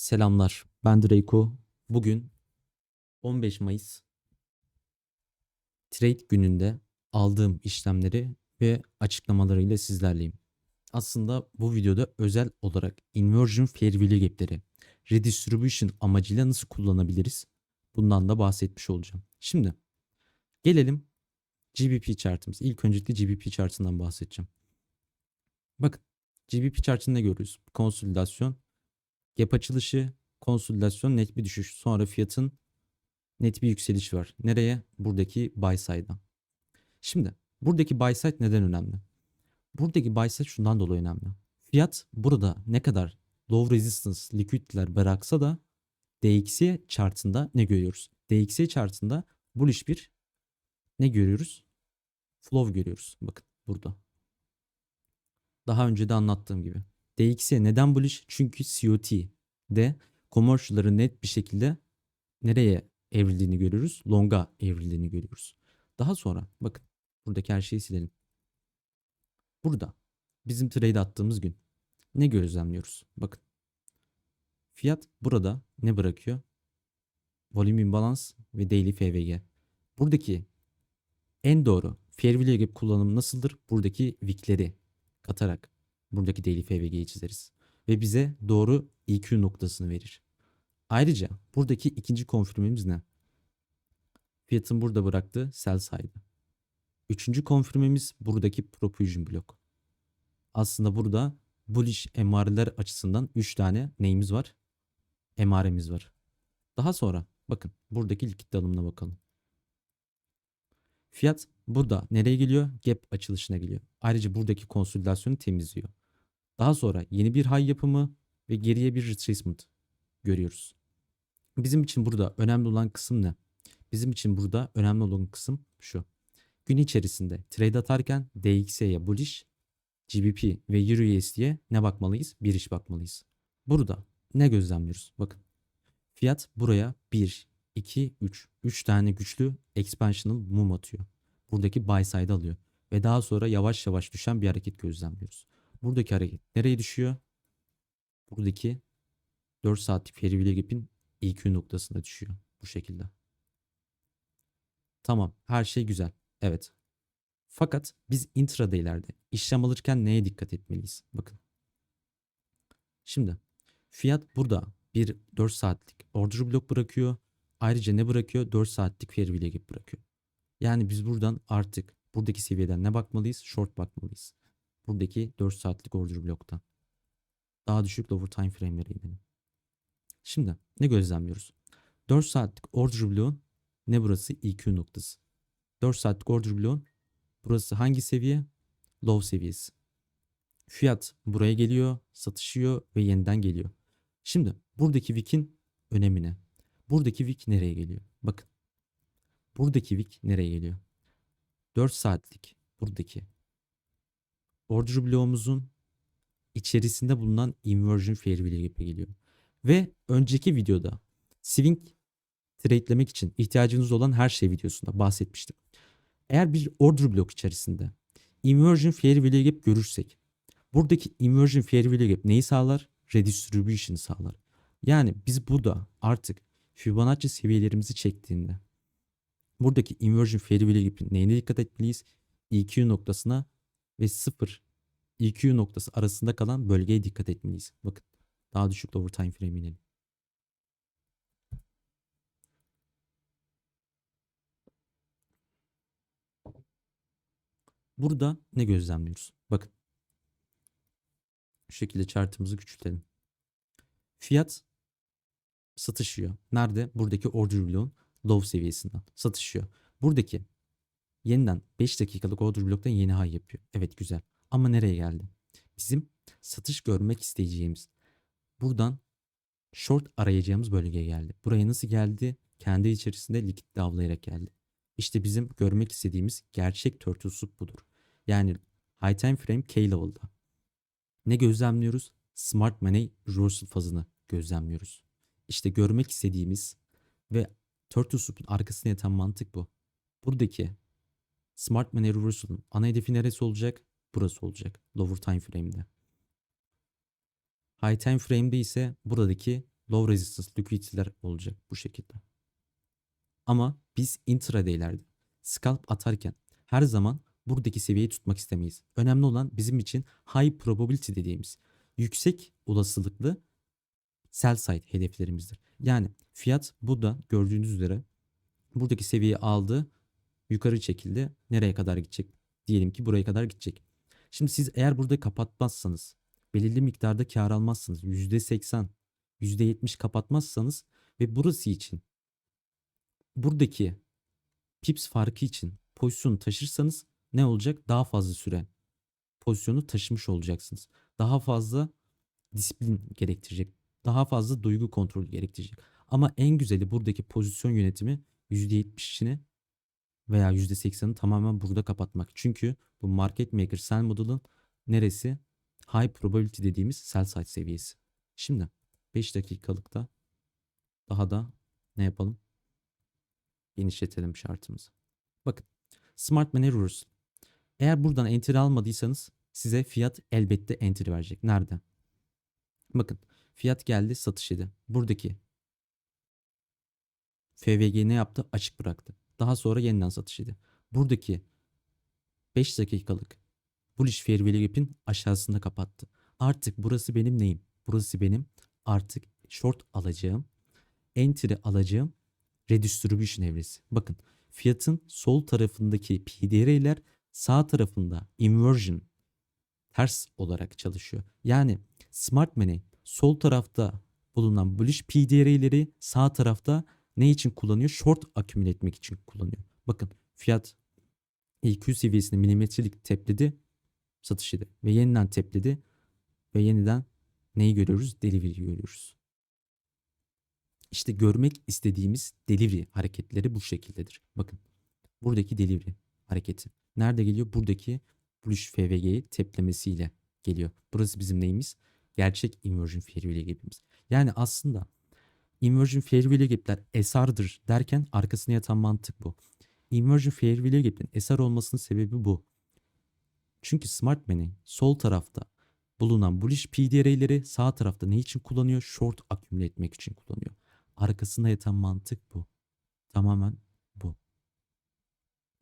Selamlar, ben Draco. Bugün 15 Mayıs trade gününde aldığım işlemleri ve açıklamalarıyla sizlerleyim. Aslında bu videoda özel olarak inversion fair value gap'leri redistribution amacıyla nasıl kullanabiliriz? Bundan da bahsetmiş olacağım. Şimdi gelelim GBP chartımız. İlk öncelikle GBP chartından bahsedeceğim. Bakın GBP chartında ne görüyoruz? Konsolidasyon, Gap açılışı, konsolidasyon, net bir düşüş. Sonra fiyatın net bir yükseliş var. Nereye? Buradaki buy side'a. Şimdi buradaki buy side neden önemli? Buradaki buy side şundan dolayı önemli. Fiyat burada ne kadar low resistance liquidler bıraksa da DXY chartında ne görüyoruz? DXY chartında bullish bir ne görüyoruz? Flow görüyoruz. Bakın burada. Daha önce de anlattığım gibi. DXY neden bullish? Çünkü COT'de commercial'ların net bir şekilde nereye evrildiğini görüyoruz? Long'a evrildiğini görüyoruz. Daha sonra bakın buradaki her şeyi silelim. Burada bizim trade attığımız gün ne gözlemliyoruz? Bakın. Fiyat burada ne bırakıyor? Volume imbalance ve daily FVG. Buradaki en doğru fair value gap kullanımı nasıldır? Buradaki wickleri katarak buradaki daily FVG'yi çizeriz. Ve bize doğru EQ noktasını verir. Ayrıca buradaki ikinci konfirmemiz ne? Fiyatın burada bıraktığı sell side'ı. Üçüncü konfirmemiz buradaki propulsion blok. Aslında burada bullish emareler açısından 3 tane neyimiz var? Emaremiz var. Daha sonra bakın buradaki likit alımına bakalım. Fiyat burada nereye geliyor? Gap açılışına geliyor. Ayrıca buradaki konsolidasyonu temizliyor. Daha sonra yeni bir high yapımı ve geriye bir retracement görüyoruz. Bizim için burada önemli olan kısım ne? Bizim için burada önemli olan kısım şu. Gün içerisinde trade atarken DXY'ye bullish, GBP ve Euro USD'ye ne bakmalıyız? Bir iş bakmalıyız. Burada ne gözlemliyoruz? Bakın. Fiyat buraya 1, 2, 3. 3 tane güçlü expansional mum atıyor. Buradaki buy side alıyor. Ve daha sonra yavaş yavaş düşen bir hareket gözlemliyoruz. Buradaki hareket nereye düşüyor? Buradaki 4 saatlik value gap'in EQ noktasına düşüyor. Bu şekilde. Tamam. Her şey güzel. Evet. Fakat biz intraday'lerde işlem alırken neye dikkat etmeliyiz? Bakın. Şimdi fiyat burada bir 4 saatlik order blok bırakıyor. Ayrıca ne bırakıyor? 4 saatlik fair gap bırakıyor. Yani biz buradan artık buradaki seviyeden ne bakmalıyız? Short bakmalıyız. Buradaki 4 saatlik order bloktan. Daha düşük lower time frame'lere inelim. Şimdi ne gözlemliyoruz? 4 saatlik order bloğun ne burası? EQ noktası. 4 saatlik order bloğun burası hangi seviye? Low seviyesi. Fiyat buraya geliyor, satışıyor ve yeniden geliyor. Şimdi buradaki wick'in önemi ne? Buradaki wick nereye geliyor? Bakın. Buradaki wick nereye geliyor? 4 saatlik buradaki order bloğumuzun içerisinde bulunan inversion fair value gap'e geliyor. Ve önceki videoda swing trade'lemek için ihtiyacınız olan her şey videosunda bahsetmiştim. Eğer bir order blok içerisinde inversion fair value gap görürsek buradaki inversion fair value gap neyi sağlar? Redistribution sağlar. Yani biz burada artık Fibonacci seviyelerimizi çektiğinde buradaki inversion fair value gap'in neyine dikkat etmeliyiz? EQ noktasına ve 0 EQ noktası arasında kalan bölgeye dikkat etmeliyiz. Bakın daha düşük lower time frame inelim. Burada ne gözlemliyoruz? Bakın. Şu şekilde chartımızı küçültelim. Fiyat satışıyor. Nerede? Buradaki order bloğun low seviyesinden satışıyor. Buradaki yeniden 5 dakikalık order bloktan yeni high yapıyor. Evet güzel. Ama nereye geldi? Bizim satış görmek isteyeceğimiz buradan short arayacağımız bölgeye geldi. Buraya nasıl geldi? Kendi içerisinde likit avlayarak geldi. İşte bizim görmek istediğimiz gerçek turtle soup budur. Yani high time frame K level'da. Ne gözlemliyoruz? Smart money reversal fazını gözlemliyoruz. İşte görmek istediğimiz ve turtle soup'un arkasına yatan mantık bu. Buradaki Smart Money Reversal'ın ana hedefi neresi olacak? Burası olacak. Lower time frame'de. High time frame'de ise buradaki low resistance liquidity'ler olacak bu şekilde. Ama biz intraday'lerde scalp atarken her zaman buradaki seviyeyi tutmak istemeyiz. Önemli olan bizim için high probability dediğimiz yüksek olasılıklı sell side hedeflerimizdir. Yani fiyat burada gördüğünüz üzere buradaki seviyeyi aldı, yukarı çekildi. Nereye kadar gidecek? Diyelim ki buraya kadar gidecek. Şimdi siz eğer burada kapatmazsanız, belirli miktarda kar almazsanız, %80, %70 kapatmazsanız ve burası için buradaki pips farkı için pozisyonu taşırsanız ne olacak? Daha fazla süre pozisyonu taşımış olacaksınız. Daha fazla disiplin gerektirecek. Daha fazla duygu kontrolü gerektirecek. Ama en güzeli buradaki pozisyon yönetimi %70'ini veya %80'ini tamamen burada kapatmak. Çünkü bu market maker sell model'ın neresi? High probability dediğimiz sell side seviyesi. Şimdi 5 dakikalıkta daha da ne yapalım? Genişletelim şartımızı. Bakın Smart Money Rules. Eğer buradan entry almadıysanız size fiyat elbette entry verecek. Nerede? Bakın fiyat geldi satış idi. Buradaki FVG ne yaptı? Açık bıraktı. Daha sonra yeniden satış idi. Buradaki 5 dakikalık bullish fair value gap'in aşağısında kapattı. Artık burası benim neyim? Burası benim artık short alacağım, entry alacağım redistribution evresi. Bakın fiyatın sol tarafındaki PDR'ler sağ tarafında inversion ters olarak çalışıyor. Yani smart money sol tarafta bulunan bullish PDR'leri sağ tarafta ne için kullanıyor? Short akümüle etmek için kullanıyor. Bakın fiyat EQ seviyesini milimetrelik tepledi satış idi ve yeniden tepledi ve yeniden neyi görüyoruz? Delivery görüyoruz. İşte görmek istediğimiz delivery hareketleri bu şekildedir. Bakın buradaki delivery hareketi. Nerede geliyor? Buradaki bullish FVG'yi teplemesiyle geliyor. Burası bizim neyimiz? Gerçek inversion fair value gap'imiz. Yani aslında inversion fair value SR'dır derken arkasına yatan mantık bu. Inversion fair value SR olmasının sebebi bu. Çünkü smart money sol tarafta bulunan bullish PDR'leri sağ tarafta ne için kullanıyor? Short akümüle etmek için kullanıyor. Arkasında yatan mantık bu. Tamamen